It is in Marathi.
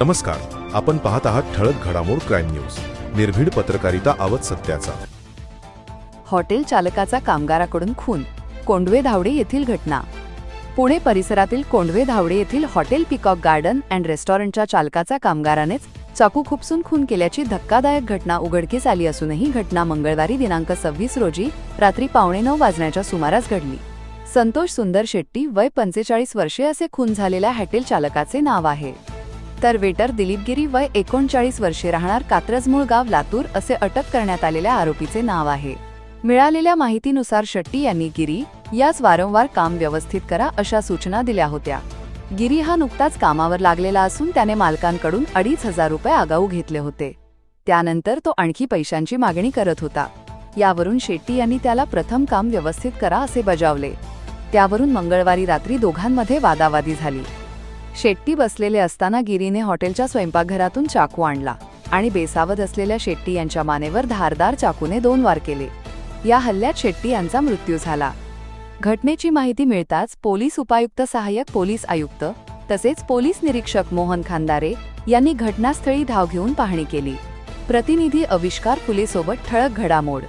नमस्कार. आपण पाहत आहात ठळक घडामोड क्राईम न्यूज. निर्भीड पत्रकारिता आवत सत्याचा. हॉटेल चालकाचा कामगाराकडून खून. कोंडवे धावडे येथील घटना. पुणे परिसरातील कोंडवे धावडे येथील हॉटेल पिकॉक गार्डन अँड रेस्टॉरंटच्या चालकाचा कामगारानेच चाकू खुपसून खून केल्याची धक्कादायक घटना उघडकीस आली असूनही घटना मंगळवारी दिनांक सव्वीस रोजी रात्री पावणे नऊ वाजण्याच्या सुमारास घडली. संतोष सुंदर शेट्टी वय पंचेचाळीस वर्षे असे खून झालेल्या हॉटेल चालकाचे नाव आहे. तर वेटर दिलीप गिरी वय एकोणचाळीस वर्षे राहणार कात्रजमूळ गाव लातूर असे अटक करण्यात आलेल्या आरोपीचे नाव आहे. मिळालेल्या माहितीनुसार शेट्टी यांनी गिरी यास वारंवार काम व्यवस्थित करा अशा सूचना दिल्या होत्या. गिरी हा नुकताच कामावर लागलेला असून त्याने मालकांकडून अडीच हजार रुपये आगाऊ घेतले होते. त्यानंतर तो आणखी पैशांची मागणी करत होता. यावरून शेट्टी यांनी त्याला प्रथम काम व्यवस्थित करा असे बजावले. त्यावरून मंगळवारी रात्री दोघांमध्ये वादावादी झाली. शेट्टी बसलेले असताना गिरीने हॉटेलच्या स्वयंपाकघरातून चाकू आणला आणि बेसावध असलेल्या शेट्टी यांच्या मानेवर धारदार चाकूने दोन वार केले. या हल्ल्यात शेट्टी यांचा मृत्यू झाला. घटनेची माहिती मिळताच पोलीस उपायुक्त सहाय्यक पोलीस आयुक्त तसेच पोलीस निरीक्षक मोहन खांदारे यांनी घटनास्थळी धाव घेऊन पाहणी केली. प्रतिनिधी अविष्कार फुलेसोबत ठळक घडामोड